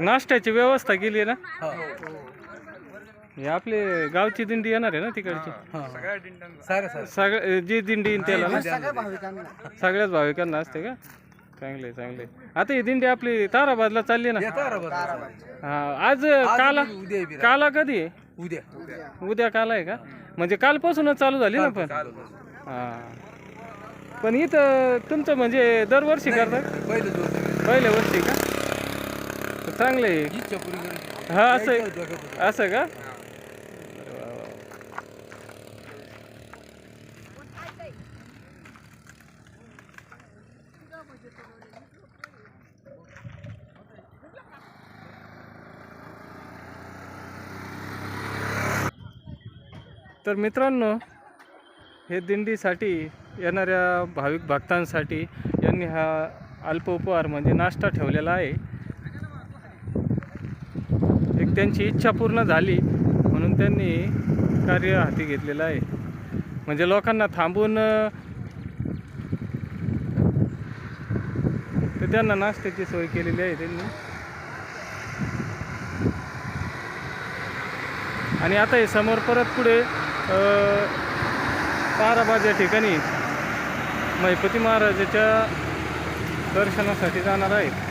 नाश्त्याची व्यवस्था केली आहे ना? हे. आपले गावची दिंडी येणार आहे ना तिकडची? सारं सर सगळं जी दिंडी येईन त्याला ना? सगळ्या सगळ्याच भाविकांना असते का? चांगले चांगले आता ही दिंडी आपली ताराबादला चालली ना? हा आज काला काला कधी आहे? उद्या. उद्या. काला आहे का? म्हणजे कालपासूनच चालू झाली ना पण? हा. पण इथं तुमचं म्हणजे दरवर्षी करतात पहिलं पहिल्या वर्षी का? चांगलं आहे. इच्छा पुरी करून हा असं आहे. असं का? तर मित्रांनो हे दिंडीसाठी येणाऱ्या भाविक भक्तांसाठी यांनी हा अल्प उपहार म्हणजे नाश्ता ठेवलेला आहे. एक त्यांची इच्छा पूर्ण झाली म्हणून त्यांनी कार्य हाती घेतलेलं आहे. म्हणजे लोकांना थांबून तर त्यांना नाश्त्याची सोय केलेली आहे त्यांनी. आणि आता हे समोर परत पुढे ताराबाद या ठिकाणी महिपती महाराजाच्या दर्शनासाठी जाणार आहेत.